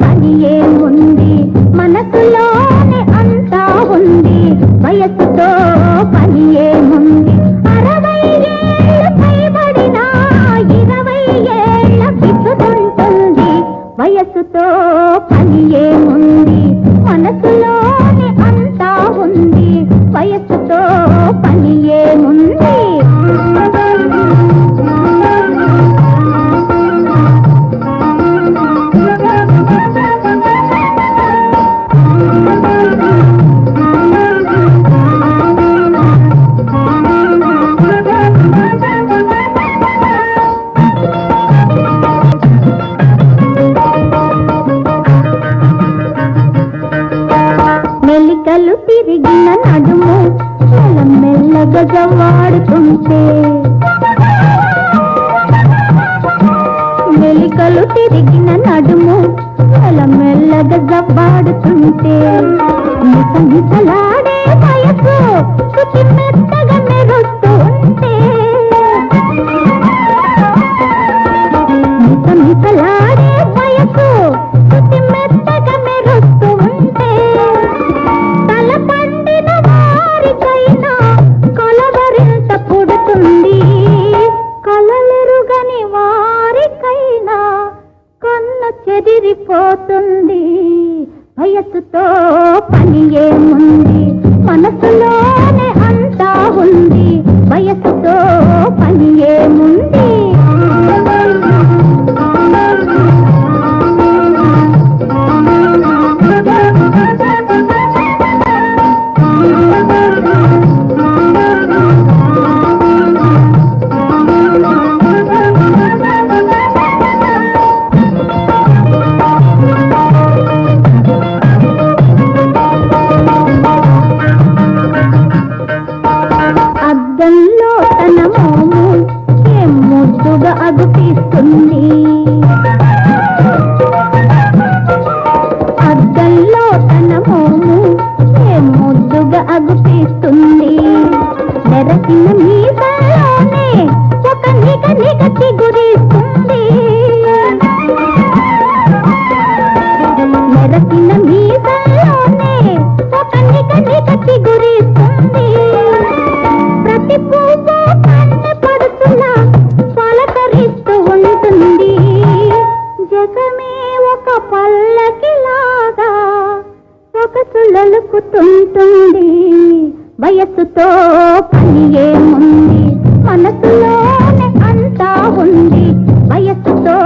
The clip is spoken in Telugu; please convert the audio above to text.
పని ఏముంది మనసులోనే అంతా ఉంది. వయసుతో పని ఏముంది అరవై ఏళ్ళు పైబడినా ఇరవై ఏళ్ళ విసుగుంటుంది వయసుతో పని ఏముంది మనసులోనే అంతా ఉంది. వయసుతో పని నల్ల మెల్లగా జవాడుతుంటే మెలికలు తిరిగిన నడుము మెల్ల మెల్లగా జవ్వాడుతుంటే మిస వయసు చెదిరిపోతుంది. వయసుతో పని ఏముంది మనసులో అగుపిస్తుంది నెరసిన మీసలోనే ఒక నిగ నిగ చిగురిస్తుంది. నెరసిన మీసలోనే ఒక నిగ నిగ చిగురిస్తుంది. ప్రతి పువ్వు కన్నె పడుతున్నా పలకరిస్తూ ఉంటుంది. జగమే ఒక పల్లకిలాగా ఒక చుళ్ళలుకుతుంటుంది నీతో పని ఏముంది మనసులోనే అంతా ఉంది. వయస్సుతో